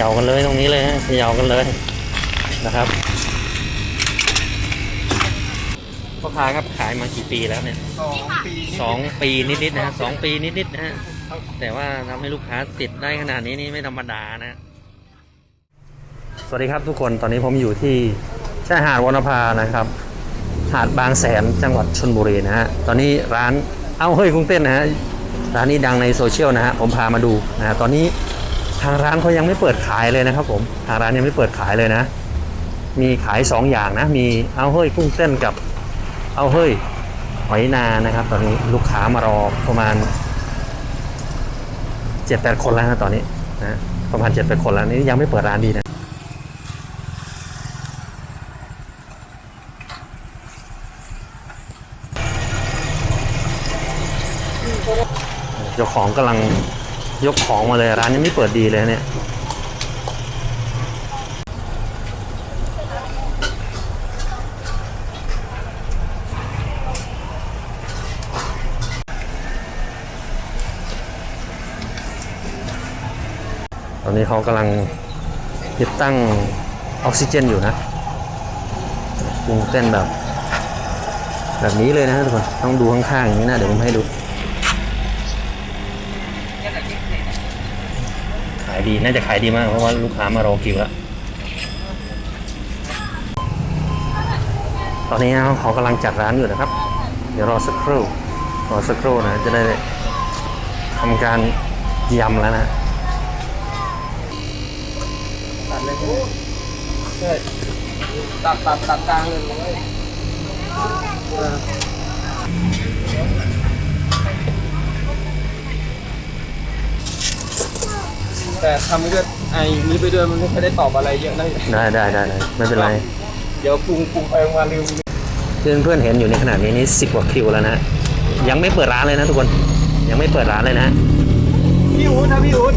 ย่ากันเลยตรงนี้เลยฮะเขย่ากันเลยนะครับพ่อค้าครับขายมากี่ปีแล้วเนี่ยสองปีสองปีนิดๆนะฮะสองปีนิดๆนะฮะแต่ว่าทำให้ลูกค้าติดได้ขนาดนี้นี่ไม่ธรรมดานะ สวัสดีครับทุกคนตอนนี้ผมอยู่ที่ชายหาดวรรณภานะครับ หาดบางแสนจังหวัดชนบุรีนะฮะตอนนี้ร้านเอ้าเฮ้ยกุ้งเต้นนะฮะร้านนี้ดังในโซเชียลนะฮะผมพามาดูนะฮะตอนนี้ ทางร้านเขายังไม่เปิดขายเลยนะครับ ผมทางร้านยังไม่เปิดขายเลยนะ มีขายสองอย่างนะ มีเอาเฮ้ยกุ้งเต้นกับเอาเฮ้ยหอยนานะครับ ตอนนี้ลูกค้ามารอประมาณเจ็ดแปดคนแล้วนะตอนนี้นะประมาณเจ็ดแปดคนแล้วนี่ยังไม่เปิดร้านดีนะ เจ้าของกำลัง ยกของมาเลยร้านยังไม่เปิดดีเลยเนี่ยตอนนี้เขากำลังติดตั้งออกซิเจนอยู่นะปรุงเต้นแบบ แบบนี้เลยนะทุกคน ต้องดูข้างๆอย่างนี้นะ เดี๋ยวผมให้ดู ขาย ดี น่าจะขายดีมาก เพราะว่าลูกค้ามารอคิวแล้ว ตอนนี้เขากำลังจัดร้านอยู่นะครับ เดี๋ยวรอสักครู่ รอสักครู่นะ จะได้ทำการยำแล้วนะตัดเลยตัดตัดตัดกลางเลยเลยเออ แต่ทำด้วยไอ้นี้ไปด้วยมันไม่ค่อยได้ตอบอะไรเยอะนะได้ได้ได้ได้ไม่เป็นไร เดี๋ยวปรุงปรุงไปมาลืมเพื่อนเพื่อนเห็นอยู่ในขนาดนี้นี่สิบกว่าคิวแล้วนะยังไม่เปิดร้านเลยนะทุกคน ยังไม่เปิดร้านเลยนะพี่อู๊ดนะพี่อู๊ด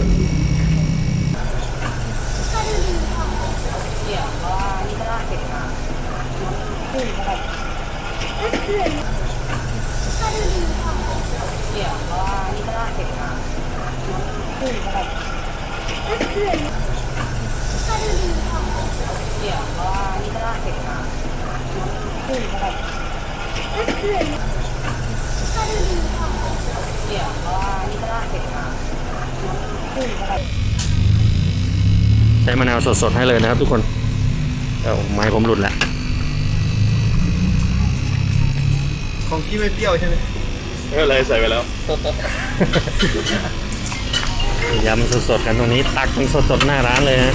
ใช้มะนาวสดๆให้เลยนะครับทุกคนเอาไม้ผมหลุดแล้วของพี่ไม่เปรี้ยวใช่ไหมไม่เป็นไรใส่ไปแล้ว ยำสดๆกันตรงนี้ตักกันสดๆหน้าร้านเลยฮะ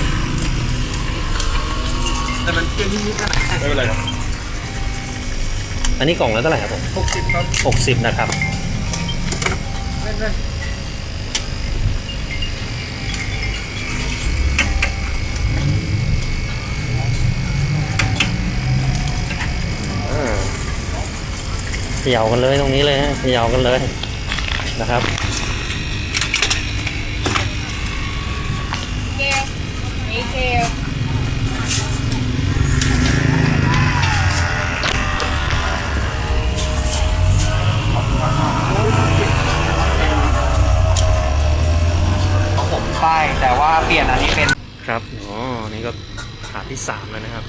แต่มันเปรี้ยวนิดๆนะไม่เป็นไรครับอันนี้กล่องละเท่าไหร่ครับผมหกสิบครับหกสิบนะครับไม่ไม่อ่าเขย่ากันเลยตรงนี้เลยฮะเขย่ากันเลยนะครับ นี่ก็ถาดที่สามแล้วนะครับ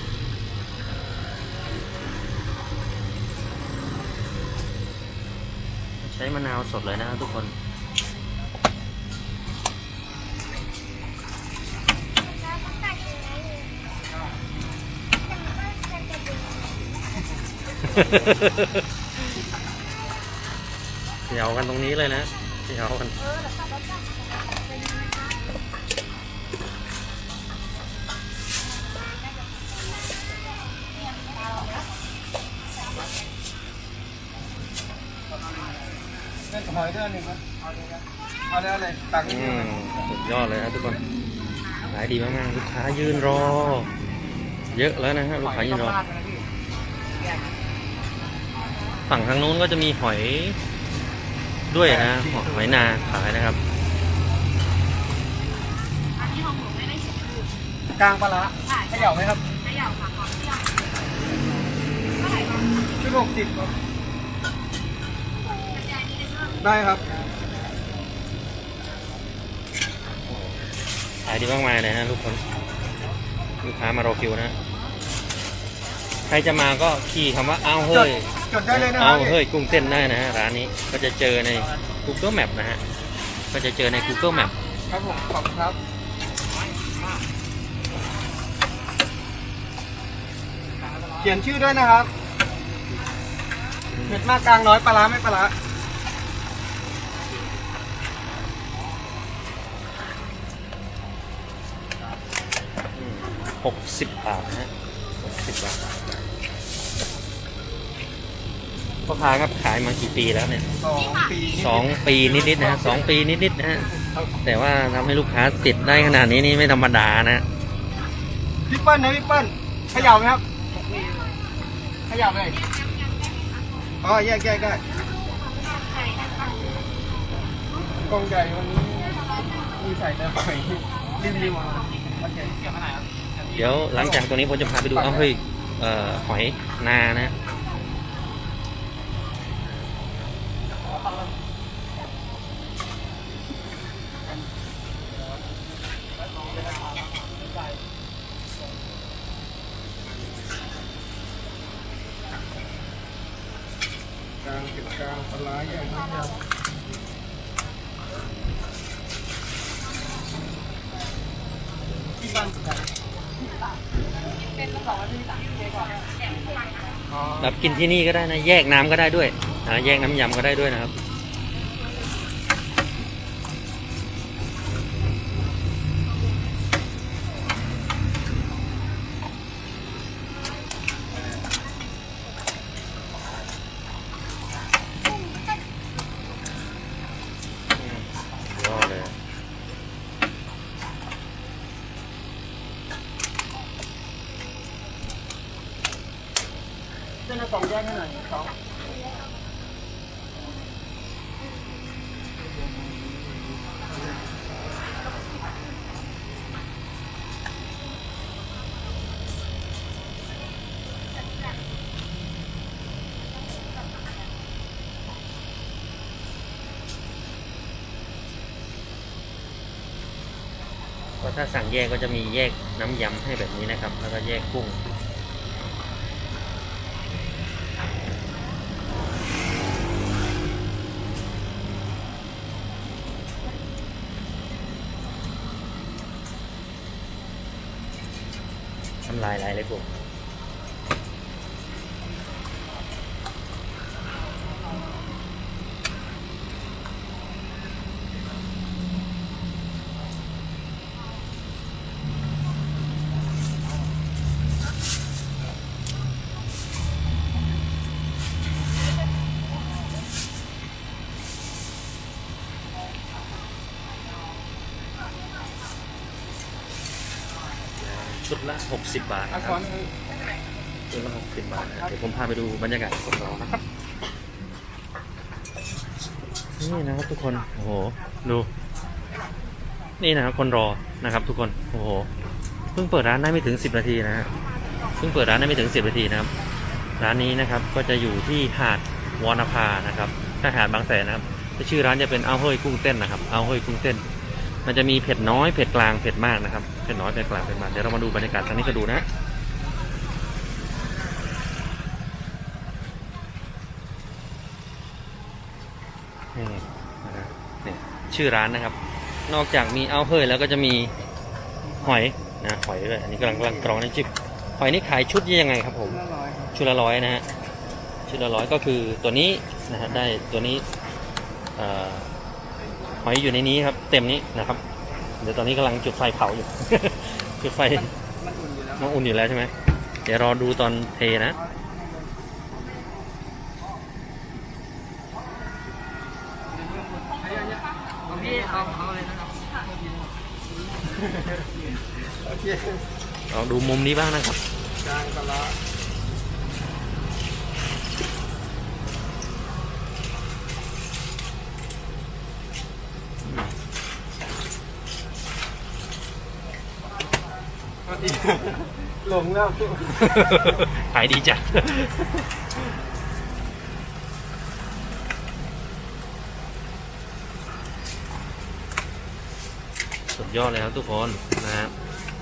ใช้มะนาวสดเลยนะครับทุกคนเขียวกันตรงนี้เลยนะเขียวกัน หอยด้วยหนึ่งครับเอาเลยเอาเลยตักนิดอืเดียวมสุดยอดเลยนะทุกคนขายดีมากๆลูกค้ายืนรอ เยอะแล้วนะฮะลูกค้ายืนรอ ฝั่งทางนู้นก็จะมีหอยด้วยนะหอยนาขายนะครับอันนี้ของหนูไม่ได้เช็ดคือกลางปลาร้าเขย่าไหมครับเขย่าค่ะขอเขย่าเท่าไหร่คะชุดหกสิบครับ ได้ครับ ขายดีมากมายเลยนะทุกคน ลูกค้ามารอคิวนะ ใครจะมาก็คีย์คำว่าเอาเฮ้ยจดได้เลยนะคเอารับเฮ้ยกุ้งเต้นได้นะฮะร้านนี้ก็จะเจอใน Google Map นะฮะ ก็จะเจอใน Google Map ครับผมขอบคุณครับเขียนชื่อด้วยนะครับเผ็ดมากกลางน้อยปลาร้าไม่ปลาร้า 60 บาทนะฮะ60 บาทพ่อค้าครับขายมากี่ปีแล้วเนี่ยสองปีนิดๆสองปีนิดๆนะฮะสองปีนิดๆนะฮะแต่ว่าทำให้ลูกค้าติดได้ขนาดนี้นี่ไม่ธรรมดานะ พี่เปิ้ลนะพี่เปิ้ลเขย่าไหมครับเขย่าเลยอ๋อแยกแยกได้กองใหญ่วันนี้มีใส่แต่หอยริมริมๆอะโอเคเกี่ยวมาไหนครับ เดี๋ยวหลังจากตัวนี้ผมจะพาไปดูเอาเฮ้ยหอยนานะ กลางเก็บกลางปลาร้าแยกน้ำยำที่บ้านกัน อ๋อ แบบ กินที่นี่ก็ได้นะ แยกน้ำก็ได้ด้วยนะแยกน้ำยำก็ได้ด้วยนะครับ ยอดเลย เส้นละสองแยกให้หน่อยสอง ก็ถ้าสั่งแยกก็จะมีแยกน้ำยำให้แบบนี้นะครับ แล้วก็แยกกุ้งทำลายลายเลยผม ชุดละ 60 บาทอะนะคขอรับหนึ่งชุดละ60 บาทนะเดี๋ยวผมพาไปดูบรรยากาศคนรอนะครับ นี่นะครับทุกคน โอ้โห ดู นี่นะครับคนรอนะครับ ทุกคน โอ้โห เพิ่งเปิดร้านได้ไม่ถึง 10 นาทีนะฮะ เพิ่งเปิดร้านได้ไม่ถึง 10 นาทีนะครับ ร้านนี้นะครับก็จะอยู่ที่หาดวอนภานะครับถ้าหาดบางแสนนะครับชื่อร้านจะเป็นเอาเฮ้ยกุ้งเต้นนะครับ เอาเฮ้ยกุ้งเต้น มันจะมีเผ็ดน้อย เผ็ดกลาง เผ็ดมากนะครับ เผ็ดน้อยเผ็ดกลางเผ็ดมาเดี๋ยวเรามาดูบรรยากาศทางนี้ก็ดูนะนี่นะนี่ชื่อร้านนะครับ นอกจากมีเอาเฮ้ยแล้วก็จะมีหอยนะหอยด้วยอันนี้กำลังกำลังกรองน้ำจิ้มหอยนี่ขายชุดยังไงครับผมชุดละร้อยนะฮะชุดละร้อยก็คือตัวนี้นะฮะได้ตัวนี้หอยอยู่ในนี้ครับ เต็มนี้นะครับ เดี๋ยวตอนนี้กำลังจุดไฟเผาอยู่ จุดไฟมันอุ่นอยู่แล้วมันอุ่นอยู่แล้วใช่ไหมเดี๋ยวรอดูตอนเทนะพี่เอาเอาเลยนะครับโอเคลองดูมุมนี้บ้างนะครับกลางปลาร้าเอาดี หลงแล้วขายดีจัดอสุดยอดเลยครับทุกคนนะครับ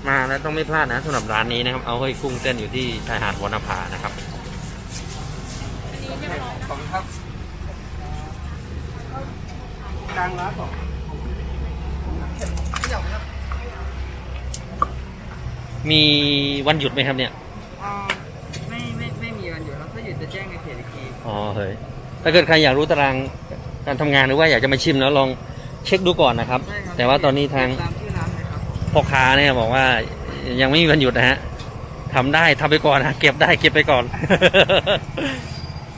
มาแล้วต้องไม่พลาดนะสำหรับร้านนี้นะครับ เอาเฮ้ยกุ้งเต้นอยู่ที่ชายหาดวรรณภานะครับอันนี้เรียบร้อยขอบคุณครับกลางร้านบอกขยับไหมครับ มีวันหยุดไหมครับเนี่ยอ่าไม่ไม่ไม่มีวันหยุดครับถ้าหยุดจะแจ้งในเพจอีกทีอ๋อเฮ้ยถ้าเกิดใครอยากรู้ตารางการทำงานหรือว่าอยากจะมาชิมแล้วลองเช็คดูก่อนนะครับ ใช่ครับแต่ว่าตอนนี้ทางตามชื่อร้านเลยครับผมพ่อค้าเนี่ยบอกว่ายังไม่มีวันหยุดนะฮะทำได้ทำไปก่อนนะเก็บได้เก็บไปก่อน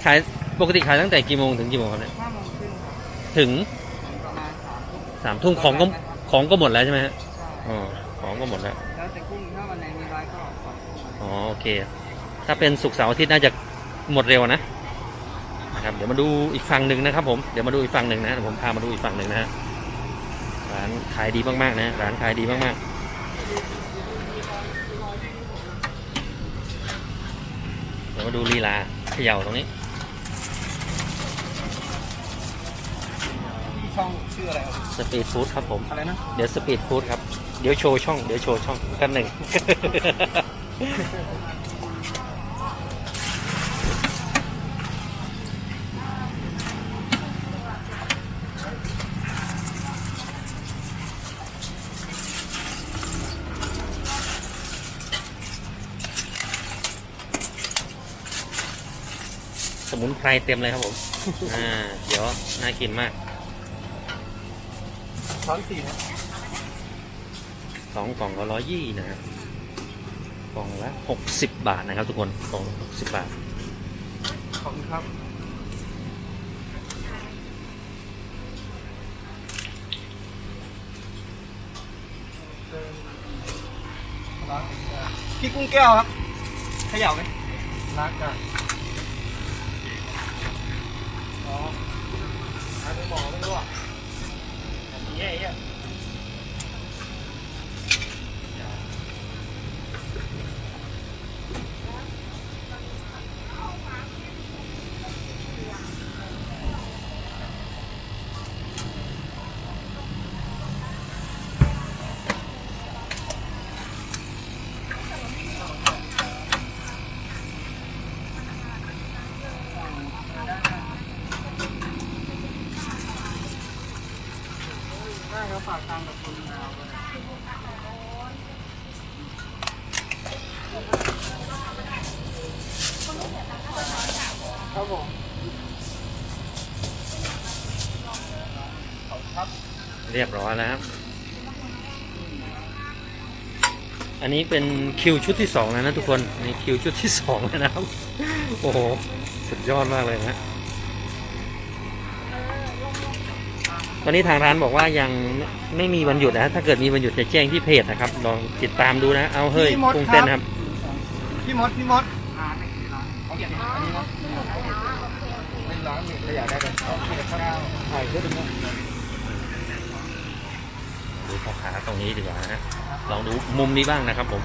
ขายปกติขายตั้งแต่กี่โมงถึงกี่โมงครับเนี่ยห้าโมงครึ่งครับถึงประมาณสามทุ่มสามทุ่มของก็ของก็หมดแล้วใช่ไหมฮะ ใช่ อ๋อของก็หมดแล้ว อ๋อโอเค ถ้าเป็นศุกร์เสาร์อาทิตย์น่าจะหมดเร็วนะนะครับเดี๋ยวมาดูอีกฝั่งหนึ่งนะครับผมเดี๋ยวมาดูอีกฝั่งหนึ่งนะเดี๋ยวผมพามาดูอีกฝั่งหนึ่งนะฮะร้านขายดีมากๆนะร้านขายดีมากๆเดี๋ยวมาดูลีลาเขย่าตรงนี้ช่องชื่ออะไรครับสปีดฟู้ดครับผมอะไรนะเดี๋ยวสปีดฟู้ดครับเดี๋ยวโชว์ช่องเดี๋ยวโชว์ช่องกันหนึ่ง สมุนไพรเต็มเลยครับผม อ่า เดี๋ยว น่ากินมาก ช้อนสี่นะสองกล่องก็ร้อยยี่นะครับ กล่องละหกสิบบาทนะครับ ทุกคนกล่องหกสิบบาท ขอบคุณครับร้านพี่กุ้งแก้วครับเขย่าไหมรักอะอ๋อหาไปหมอไม่รู้อะเย่เย่ ได้ครับฝากตังค์กับคุณนาวก็ได้ ครับผม เรียบร้อยแล้วครับอันนี้เป็นคิวชุดที่สองแล้วนะทุกคนอันนี่คิวชุดที่สองแล้วนะครับ โอ้โห สุดยอดมากเลยนะตอนนี้ทางร้านบอกว่ายังไม่ไม่มีวันหยุดนะถ้าเกิดมีวันหยุดจะแจ้งที่เพจนะครับ ลองติดตามดูนะ เอาเฮ้ยกุ้งเต้นนะครับ พี่มด พี่มดร้านในคือร้านโอเคอันนี้นะเป็นร้านหนึ่งขยะได้เลยโอเคครับถ่ายเพื่อดูนะดู พ่อค้าตรงนี้ดีกว่านะฮะลองดูมุมนี้บ้างนะครับผม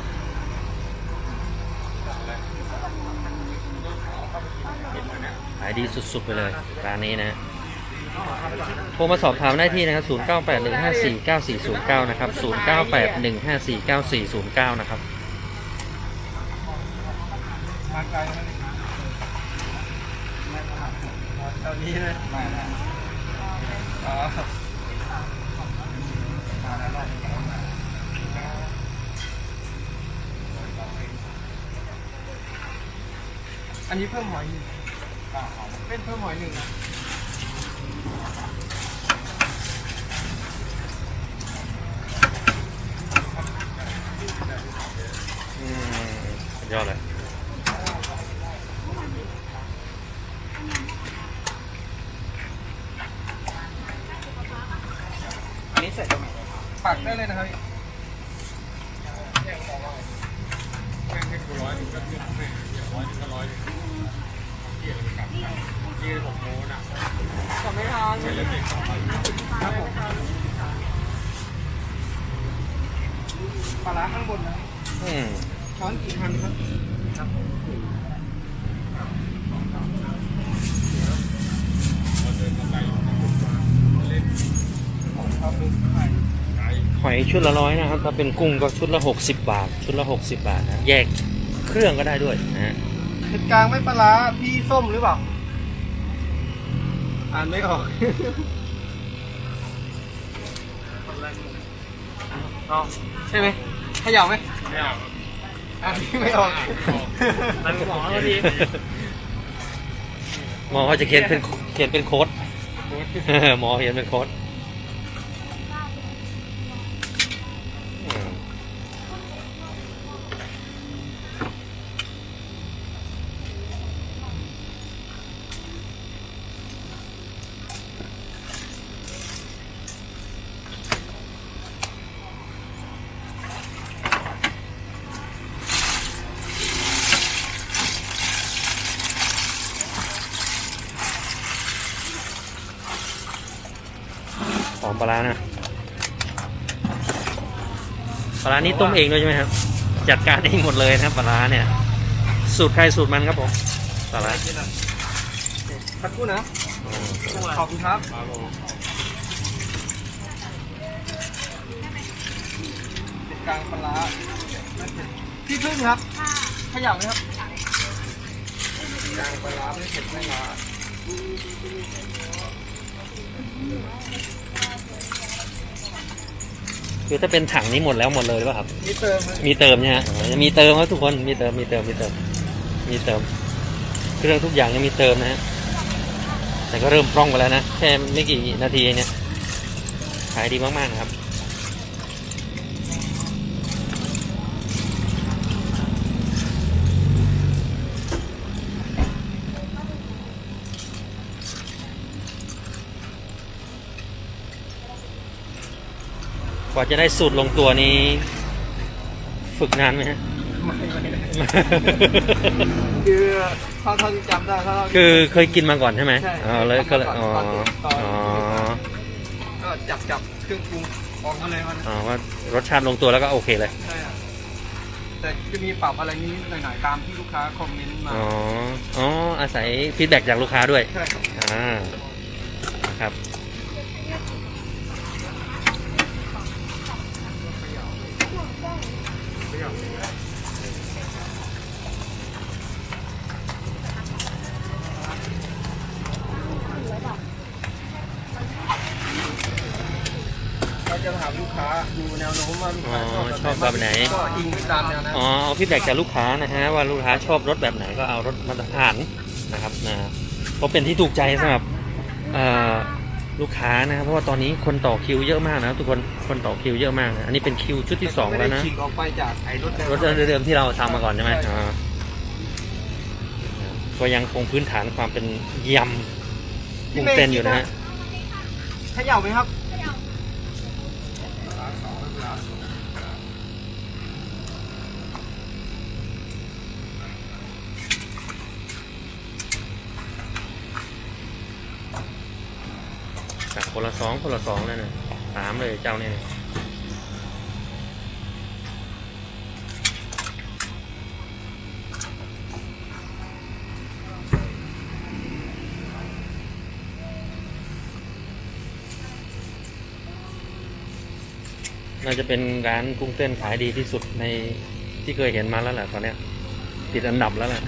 ขายดีสุดๆไปเลยร้านนี้นะโทรมาสอบถามได้ที่นะครับ 0981549409 นะครับ 0981549409 นะครับมาไกลไหมไม่มาตอนนี้เลยมาแล้วอ๋อมาแล้วรอบนี้ อันนี้เพิ่มหอยหนึ่งเป็นเพิ่มหอยหนึ่งนะอืมสุดยอดเลย อันนี้เสร็จแล้วไหมปักได้เลยนะครับก ลับไม่ทันครับผมปลาร้าข้างบนนะอืมช้อนกี่พันครับครับหอยชุดละร้อยนะครับถ้าเป็นกุ้งก็ชุดละหกสิบบาท ชุดละหกสิบบาทนะ แยกเครื่องก็ได้ด้วยนะฮะ เผ็ดกลางไม่ปลาร้าพี่ส้มหรือเปล่า อ่านไม่ออกเอาใช่ไหมเขย่าไหมไม่เอาอ่านไม่ออกมันหมอแล้วดีหมอเขาจะเขียนเป็นเขียนเป็นโค้ดหมอเขียนเป็นโค้ด ปลาร้านะปลาร้านี้ต้มเองด้วยใช่ไหมครับ จัดการเองหมดเลยนะครับปลาร้าเนี่ย สูตรใครสูตรมันครับผมปลาร้าสักครู่นะ ขอบคุณครับเผ็ดกลางปลาร้าไม่เผ็ดพี่พึ่งครับเขย่าไหมครับกลางปลาร้าไม่เผ็ดไม่ร้า คือถ้าเป็นถังนี้หมดแล้วหมดเลยหรือเปล่าครับนี่เติมเลยมีเติมเนี่ยฮะอ๋อยังมีเติมครับทุกคนมีเติมมีเติมมีเติม มีเติม เครื่องทุกอย่างยังมีเติมนะฮะแต่ก็เริ่มพร่องไปแล้วนะแค่ไม่กี่นาทีเองเนี่ยขายดีมากๆนะครับ ว่าจะได้สูตรลงตัวนี้ ฝึกนานไหมฮะ ไม่ไม่ได้คือเท่าเท่าที่จำได้เท่าที่ คือเคยกินมาก่อนใช่ไหมใช่อ๋อเลยก็เลยอ๋ออนตอน อ๋อก็จับจับเครื่องปรุงออกมาเลยมันอ๋อว่ารสชาติลงตัวแล้วก็โอเคเลย ใช่แต่จะมีปรับอะไรนิดๆหน่อยๆตามที่ลูกค้าคอมเมนต์มา อ๋อ อ๋อ อาศัยฟีดแบ็กจากลูกค้าด้วย ใช่ครับ อ่านะครับ อ๋อชอบแบบไหน ก็อิงไปตามแนวนั้นอ๋อเอาฟีดแบ็กจากลูกค้านะฮะว่าลูกค้าชอบรถแบบไหนก็เอารถมาตรฐานนะครับนะเพราะเป็นที่ถูกใจสำหรับเอ่อลูกค้านะครับเพราะว่าตอนนี้คนต่อคิวเยอะมากนะทุกคนคนต่อคิวเยอะมากนะอันนี้เป็นคิวชุดที่สองแล้วนะไม่ได้ฉีกออกไปจากไอ้รถเดิมรถเดิมๆที่เราทำมาก่อนใช่ไหมอ่าก็ยังคงพื้นฐานความเป็นยำกุ้งเต้นอยู่นะฮะเขย่าไหมครับ สั่งคนละสองคนละสองเลยนะสามเลยเจ้าเนี่ยน่าจะเป็นร้านกุ้งเต้นขายดีที่สุดในที่เคยเห็นมาแล้วแหละตอนเนี้ยติดอันดับแล้วแหละ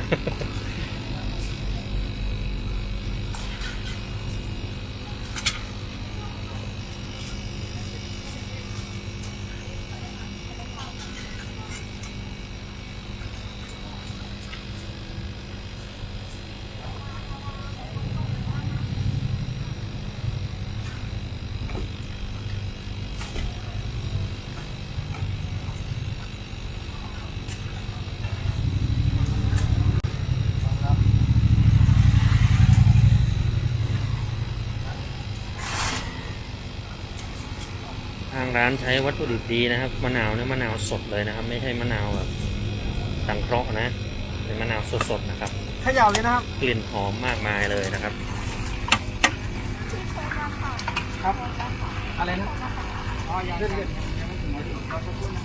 ร้านใช้วัตถุดิบดีนะครับมะนาวเนี่ยมะนาวสดเลยนะครับ ไม่ใช่มะนาวแบบสังเคราะห์นะ เป็นมะนาวสดๆนะครับเขย่าเลยนะครับ กลิ่นหอมมากมายเลยนะครับ ครับ อะไรนะอ๋อยังเลื่อนๆยังไม่ถึงนาทีรอสักครู่นะ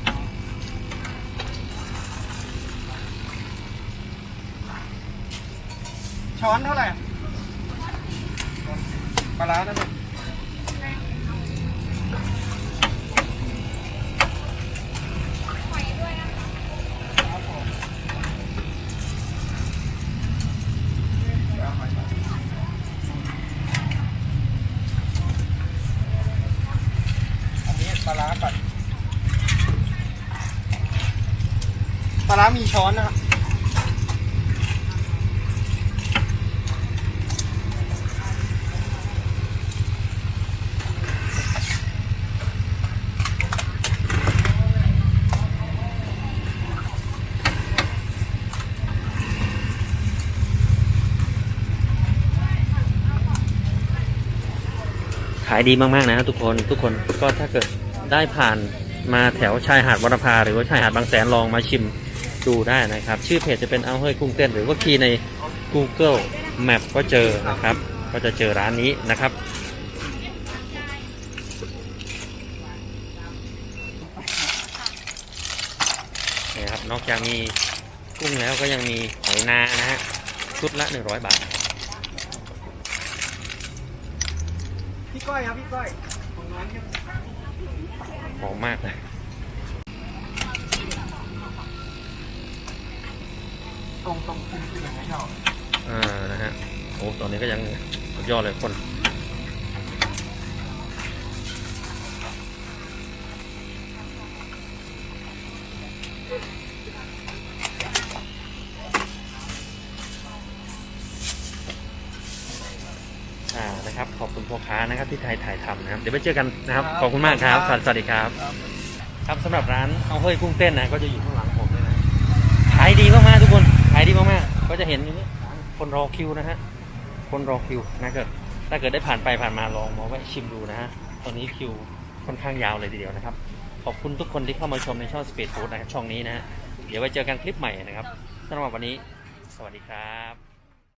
ช้อนเท่าไหร่ปลาร้านั่นเอง ลาร้า มีช้อนนะครับขายดีมากๆนะทุกคนทุกคนก็ถ้าเกิดได้ผ่านมาแถวชายหาดวรรณภาหรือว่าชายหาดบางแสนลองมาชิม ดูได้นะครับ ชื่อเพจจะเป็นเอาเฮ้ยกุ้งเต้น หรือว่าคีย์ใน Google Map ก็เจอนะครับ ก็จะเจอร้านนี้นะครับ นี่ครับ นอกจากมีกุ้งแล้วก็ยังมีหอยนานะฮะ ชุดละ 100 บาท พี่ก้อยครับ พี่ก้อยของร้านครับ หอมมากเลย ตรงตรงคุมคืออย่างไรเราอ่านะฮะโอ้ตอนนี้ก็ยังสุดยอดเลยคนอ่านะครับขอบคุณพ่อค้านะครับที่ไทยถ่ายทำนะครับ เดี๋ยวไปเจอกันนะครับ ขอบคุณมากครับ สวัสสวัสดีครับ ครับสำหรับร้านเอาเฮ้ยกุ้งเต้นนะก็จะอยู่ข้างหลังผมเลยนะขายดีมากๆทุกคนขายดีมากๆ ก็จะเห็นอย่างนี้คนรอคิวนะฮะ คนรอคิวนะเกิดถ้าเกิดได้ผ่านไปผ่านมาลองมาแวะชิมดูนะฮะ ตอนนี้คิวค่อนข้างยาวเลยทีเดียวนะครับ ขอบคุณทุกคนที่เข้ามาชมในช่อง Speed Food นะครับช่องนี้นะฮะ เดี๋ยวไว้เจอกันคลิปใหม่นะครับสำหรับวันนี้ สวัสดีครับ